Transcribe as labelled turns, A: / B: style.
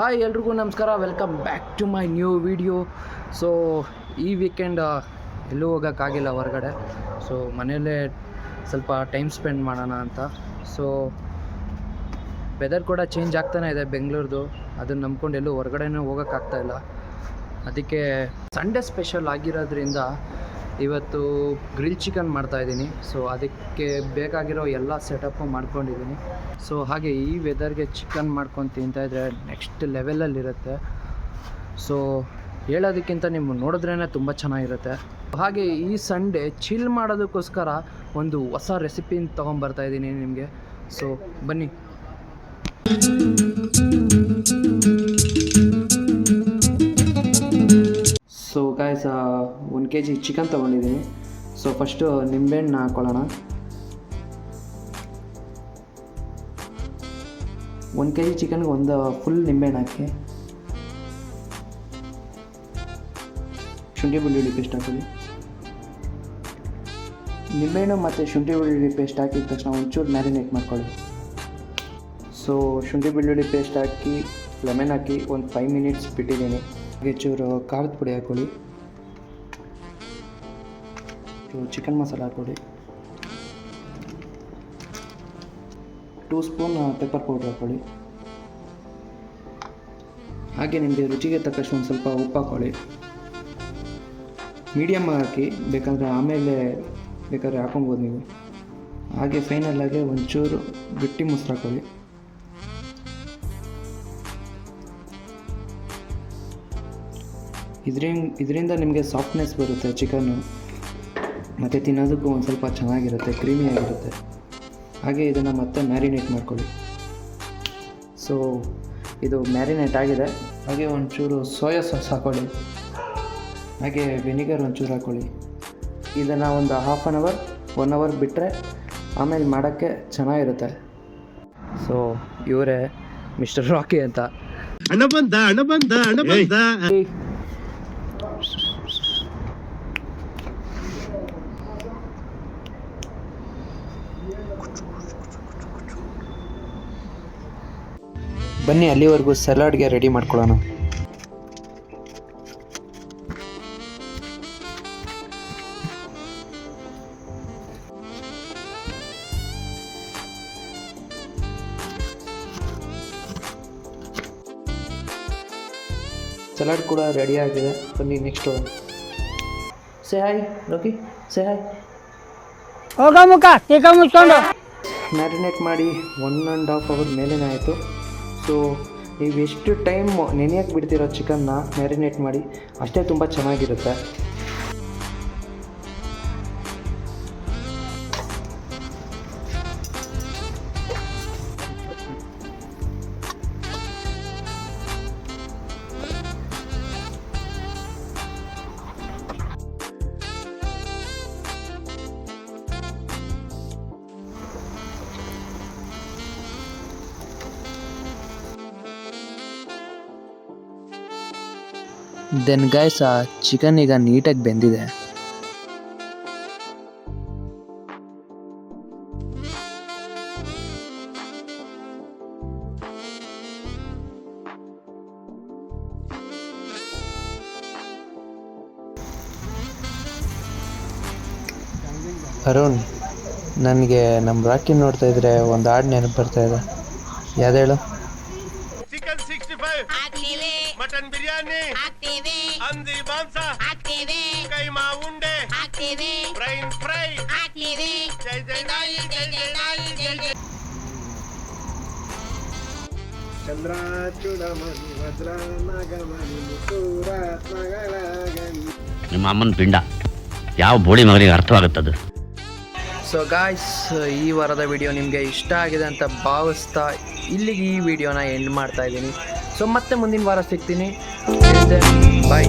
A: Hi ಎಲ್ರಿಗೂ ನಮಸ್ಕಾರ welcome back to my new video so ಈ ವೀಕೆಂಡ್ ಎಲ್ಲೂ ಹೋಗೋಕ್ಕಾಗಿಲ್ಲ ಹೊರಗಡೆ. ಸೊ ಮನೆಯಲ್ಲೇ ಸ್ವಲ್ಪ ಟೈಮ್ ಸ್ಪೆಂಡ್ ಮಾಡೋಣ ಅಂತ. ಸೊ ವೆದರ್ ಕೂಡ ಚೇಂಜ್ ಆಗ್ತಾನೆ ಇದೆ ಬೆಂಗಳೂರ್ದು. ಅದನ್ನು ನಂಬ್ಕೊಂಡು ಎಲ್ಲೂ ಹೊರಗಡೆನೂ ಹೋಗೋಕ್ಕಾಗ್ತಾಯಿಲ್ಲ ಅದಕ್ಕೆ ಸಂಡೇ ಸ್ಪೆಷಲ್ ಆಗಿರೋದ್ರಿಂದ ಇವತ್ತು ಗ್ರಿಲ್ ಚಿಕನ್ ಮಾಡ್ತಾ ಇದ್ದೀನಿ. ಸೊ ಅದಕ್ಕೆ ಬೇಕಾಗಿರೋ ಎಲ್ಲ ಸೆಟಪ್ಪು ಮಾಡ್ಕೊಂಡಿದ್ದೀನಿ. ಸೊ ಹಾಗೆ ಈ ವೆದರ್ಗೆ ಚಿಕನ್ ಮಾಡ್ಕೊಂಡು ತಿಂತಾಯಿದ್ರೆ ನೆಕ್ಸ್ಟ್ ಲೆವೆಲಲ್ಲಿರುತ್ತೆ ಸೊ ಹೇಳೋದಕ್ಕಿಂತ ನಿಮ್ಮ ನೋಡಿದ್ರೇ ತುಂಬ ಚೆನ್ನಾಗಿರುತ್ತೆ. ಹಾಗೆ ಈ ಸಂಡೇ ಚಿಲ್ ಮಾಡೋದಕ್ಕೋಸ್ಕರ ಒಂದು ಹೊಸ ರೆಸಿಪಿನ ತೊಗೊಂಬರ್ತಾ ಇದ್ದೀನಿ ನಿಮಗೆ. ಸೊ ಬನ್ನಿ. ಜಿ ಚಿಕನ್ ತೊಗೊಂಡಿದ್ದೀನಿ. ಸೊ ಫಸ್ಟು ನಿಂಬೆಹಣ್ಣು ಹಾಕೊಳ್ಳೋಣ. ಒಂದು ಕೆ ಜಿ ಚಿಕನ್ಗೆ ಒಂದು ಫುಲ್ ನಿಂಬೆಹಣ್ಣು ಹಾಕಿ. ಶುಂಠಿ ಬೆಳ್ಳುಳ್ಳಿ ಪೇಸ್ಟ್ ಹಾಕೊಳ್ಳಿ. ನಿಂಬೆಹಣ್ಣು ಮತ್ತು ಶುಂಠಿ ಬೆಳ್ಳುಳ್ಳಿ ಪೇಸ್ಟ್ ಹಾಕಿದ ತಕ್ಷಣ ಒಂಚೂರು ಮ್ಯಾರಿನೇಟ್ ಮಾಡ್ಕೊಳ್ಳಿ. ಸೊ ಶುಂಠಿ ಬೆಳ್ಳುಳ್ಳಿ ಪೇಸ್ಟ್ ಹಾಕಿ ಲೆಮನ್ ಹಾಕಿ ಒಂದು ಫೈವ್ ಮಿನಿಟ್ಸ್ ಬಿಟ್ಟಿದ್ದೀನಿ. ಹಾಗೆ ಚೂರು ಖಾರದ ಪುಡಿ ಹಾಕ್ಕೊಳ್ಳಿ ಚೂರು ಚಿಕನ್ ಮಸಾಲ ಹಾಕ್ಕೊಡಿ. ಟೂ ಸ್ಪೂನ್ ಪೆಪ್ಪರ್ ಪೌಡ್ರ್ ಹಾಕ್ಕೊಳ್ಳಿ ಹಾಗೆ ನಿಮಗೆ ರುಚಿಗೆ ತಕ್ಕಷ್ಟು ಒಂದು ಸ್ವಲ್ಪ ಉಪ್ಪು ಹಾಕ್ಕೊಳ್ಳಿ ಮೀಡಿಯಮ್ ಹಾಕಿ, ಬೇಕಂದರೆ ಆಮೇಲೆ ಬೇಕಾದ್ರೆ ಹಾಕೊಬೋದು ನೀವು. ಹಾಗೆ ಫೈನಲಾಗಿ ಒಂಚೂರು ಗಟ್ಟಿ ಮೊಸರು ಹಾಕ್ಕೊಳ್ಳಿ ಇದರಿಂದ ಇದರಿಂದ ನಿಮಗೆ ಸಾಫ್ಟ್ನೆಸ್ ಬರುತ್ತೆ ಚಿಕನ್ನು ಮತ್ತು ತಿನ್ನೋದಕ್ಕೂ ಒಂದು ಸ್ವಲ್ಪ ಚೆನ್ನಾಗಿರುತ್ತೆ ಕ್ರೀಮಿಯಾಗಿರುತ್ತೆ ಹಾಗೆ ಇದನ್ನು ಮತ್ತೆ ಮ್ಯಾರಿನೇಟ್ ಮಾಡ್ಕೊಳ್ಳಿ. ಸೊ ಇದು ಮ್ಯಾರಿನೇಟ್ ಆಗಿದೆ. ಹಾಗೆ ಒಂಚೂರು ಸೋಯಾ ಸಾಸ್ ಹಾಕ್ಕೊಳ್ಳಿ ಹಾಗೆ ವಿನಿಗರ್ ಒಂಚೂರು ಹಾಕ್ಕೊಳ್ಳಿ ಇದನ್ನು ಒಂದು half an hour one hour ಬಿಟ್ಟರೆ ಆಮೇಲೆ ಮಾಡೋಕ್ಕೆ ಚೆನ್ನಾಗಿರುತ್ತೆ. ಸೊ ಇವರೇ ಮಿಸ್ಟರ್ ರಾಕಿ ಅಂತ.
B: ಹಣ ಬಂದ ಹಣ ಬಂದ ಹಣ ಬಂದ.
A: ಬನ್ನಿ, ಅಲ್ಲಿವರೆಗೂ ಸಲಾಡ್ಗೆ ರೆಡಿ ಮಾಡ್ಕೊಳ್ಳೋಣ. ಸಲಾಡ್ ಕೂಡ ರೆಡಿ ಆಗಿದೆ. ಬನ್ನಿ next say hi Rocky say hi
C: ಹೋಗ ಮುಖ ಟೀಕ ಮುಚ್ಕೊಂಡು.
A: ಮ್ಯಾರಿನೇಟ್ ಮಾಡಿ ಒನ್ ಆ್ಯಂಡ್ ಹಾಫ್ ಅವರ್ ಮೇಲೇನೆ ಆಯಿತು. ಸೊ ನೀವು ಎಷ್ಟು ಟೈಮ್ ನೆನೆಯಕ್ಕೆ ಬಿಡ್ತಿರೋ ಚಿಕನ್ನ ಮ್ಯಾರಿನೇಟ್ ಮಾಡಿ, ಅಷ್ಟೇ ತುಂಬ ಚೆನ್ನಾಗಿರುತ್ತೆ. ದೆನ್ ಗೈಸ್ ಆ ಚಿಕನ್ ಈಗ ನೀಟಾಗಿ ಬೆಂದಿದೆ. ಅರುಣ್, ನನಗೆ ನಮ್ಮ ರಾಕಿ ನೋಡ್ತಾ ಇದ್ರೆ ಒಂದು ಹಾಡು ನೆನಪು ಬರ್ತಾ ಇದೆ. ಯಾವ್ದು ಹೇಳು?
D: ಹಾಕ್ತೇವೆ
B: ಹಂದಿ ಮಾಂಸ
D: ಹಾಕ್ತೇವೆ
B: ಕೈಮಾ ಉಂಡೆ
D: ಹಾಕ್ತೇವೆ
B: ಬ್ರೈನ್ ಫ್ರೈ
D: ಹಾಕ್ತೇವೆ
B: ಜೈ ಜೈ ನಾಯಿ ಜೈ ಜೈ ನಾಯಿ ಜೈ ಜೈ ಚಂದ್ರಾಚೂಡಮಣಿ ವಜ್ರ ನಾಗಮಣಿ ಮುತ್ತೂರ ನಗಳಗನಿ
E: ನಿಮ್ಮ ಅಮ್ಮನ ಪಿಂಡ ಯಾವ ಬೋಳಿ ಮಗನಿಗೆ ಅರ್ಥವಾಗುತ್ತದು
A: ಸೊ ಗಾಯ್ಸ್ ಈ ವಾರದ ವಿಡಿಯೋ ನಿಮಗೆ ಇಷ್ಟ ಆಗಿದೆ ಅಂತ ಭಾವಿಸ್ತಾ ಇಲ್ಲಿಗೆ ಈ ವಿಡಿಯೋನ ಎಂಡ್ ಮಾಡ್ತಾ ಇದ್ದೀನಿ. ಸೊ ಮತ್ತೆ ಮುಂದಿನ ವಾರ ಸಿಗ್ತೀನಿ. ಬಾಯ್